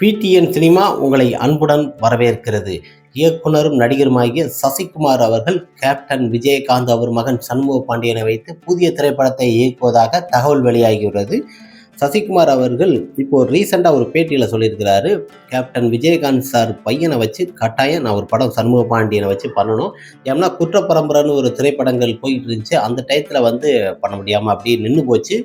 PTN cinema உங்களை அன்புடன் வரவேற்கிறது. இயக்குனரும் நடிகருமாகிய சசிகுமார் அவர்கள் கேப்டன் விஜயகாந்த் அவர் மகன் சண்முக பாண்டியனை வைத்து புதிய திரைப்படத்தை இயக்குவதாக தகவல் வெளியாகியுள்ளது. சசிகுமார் அவர்கள் இப்போ ரீசெண்டாக ஒரு பேட்டியில் சொல்லியிருக்கிறாரு கேப்டன் விஜயகாந்த் சார் பையனை வச்சு கட்டாயம் நான் ஒரு படம் சண்முக பாண்டியனை வச்சு பண்ணணும். ஏன்னா குற்றப்பரம்பரைன்னு ஒரு திரைப்படங்கள் போயிட்டு இருந்துச்சு. அந்த டயத்தில் வந்து பண்ண முடியாமல் அப்படியே நின்று போச்சு.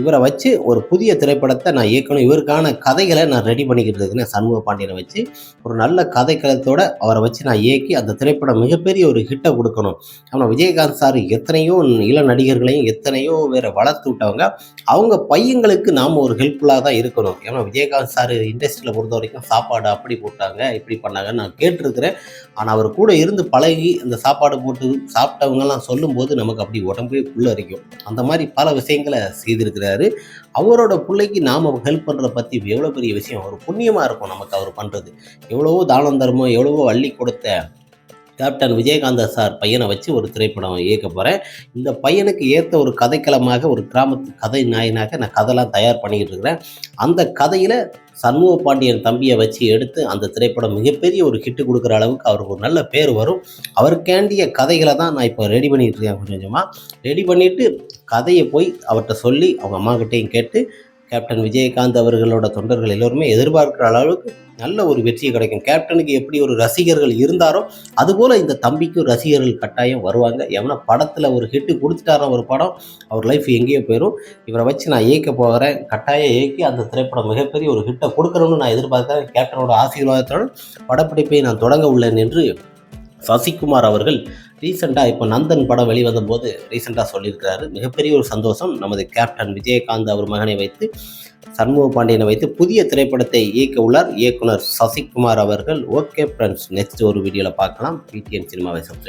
இவரை வச்சு ஒரு புதிய திரைப்படத்தை நான் இயக்கணும். இவருக்கான கதைகளை நான் ரெடி பண்ணிக்கிட்டு இருக்கேன் சண்முக பாண்டியனை வச்சு ஒரு நல்ல கதைக்களத்தோட அவரை வச்சு நான் இயக்கி அந்த திரைப்படம் மிகப்பெரிய ஒரு ஹிட்டை கொடுக்கணும். ஆனால் விஜயகாந்த் சார் எத்தனையோ இள நடிகர்களையும் எத்தனையோ வேற வளர்த்து விட்டவங்க அவங்க பையங்களுக்கு நாம் ஒரு ஹெல்ப்ஃபுல்லாக தான் இருக்கணும். ஏன்னா விஜயகாந்த் சார் இண்டஸ்ட்ரியில் பொறுத்த வரைக்கும் சாப்பாடு அப்படி போட்டாங்க இப்படி பண்ணாங்கன்னு நான் கேட்டிருக்கிறேன். ஆனால் அவர் கூட இருந்து பழகி அந்த சாப்பாடு போட்டு சாப்பிட்டவங்கலாம் சொல்லும்போது நமக்கு அப்படி உடம்பே புல்லரிக்கும். அந்த மாதிரி பல விஷயங்களை செய்திருக்கிறாரு அவரோட பிள்ளைக்கு நாம் ஹெல்ப் பண்ணுறத பற்றி எவ்வளோ பெரிய விஷயம்? ஒரு புண்ணியமாக இருக்கும் நமக்கு அவர் பண்ணுறது எவ்வளவோ தானம் தர்மம் எவ்வளவோ அள்ளி கொடுத்த கேப்டன் விஜயகாந்த சார் பையனை வச்சு ஒரு திரைப்படம் இயக்க போகிறேன் இந்த பையனுக்கு ஏற்ற ஒரு கதைக்களமாக ஒரு கிராமத்து கதை நாயனாக நான் கதைலாம் தயார் பண்ணிக்கிட்டு இருக்கிறேன். அந்த கதையில் சண்முக பாண்டியன் தம்பியை வச்சு எடுத்து அந்த திரைப்படம் மிகப்பெரிய ஒரு ஹிட்டு கொடுக்குற அளவுக்கு அவருக்கு ஒரு நல்ல பேர் வரும். அவருக்கேண்டிய கதைகளை தான் நான் இப்போ ரெடி பண்ணிகிட்டு இருக்கேன் கொஞ்சம் கொஞ்சமாக ரெடி பண்ணிவிட்டு கதையை போய் அவர்கிட்ட சொல்லி அவங்க அம்மாக்கிட்டேயும் கேட்டு கேப்டன் விஜயகாந்த் அவர்களோட தொண்டர்கள் எல்லோருமே எதிர்பார்க்குற அளவுக்கு நல்ல ஒரு வெற்றி கிடைக்கும். கேப்டனுக்கு எப்படி ஒரு ரசிகர்கள் இருந்தாரோ அதுபோல் இந்த தம்பிக்கும் ரசிகர்கள் கட்டாயம் வருவாங்க. எவனா படத்தில் ஒரு ஹிட்டு கொடுத்துட்டாரோ ஒரு படம் அவர் லைஃப் எங்கேயோ போயிடும் இவரை வச்சு நான் இயக்க போகிறேன். கட்டாயம் இயக்கி அந்த திரைப்படம் மிகப்பெரிய ஒரு ஹிட்டை கொடுக்கணும்னு நான் எதிர்பார்க்குறேன். கேப்டனோட ஆசீர்வாதத்தோடு படப்பிடிப்பை நான் தொடங்க உள்ளேன் என்று சசிகுமார் அவர்கள் ரீசெண்டாக இப்போ நந்தன் படம் வெளிவந்த போது ரீசெண்டாக சொல்லியிருக்கிறாரு. மிகப்பெரிய ஒரு சந்தோஷம். நமது கேப்டன் விஜயகாந்த் அவர் மகனை வைத்து சண்முக பாண்டியனை வைத்து புதிய திரைப்படத்தை இயக்க உள்ளார் இயக்குனர் சசிகுமார் அவர்கள். ஓகே ஃப்ரெண்ட்ஸ் நெக்ஸ்ட் ஒரு வீடியோவில் பார்க்கலாம். பிடிஎம் சினிமாவை சப்ஸ்கிரைப்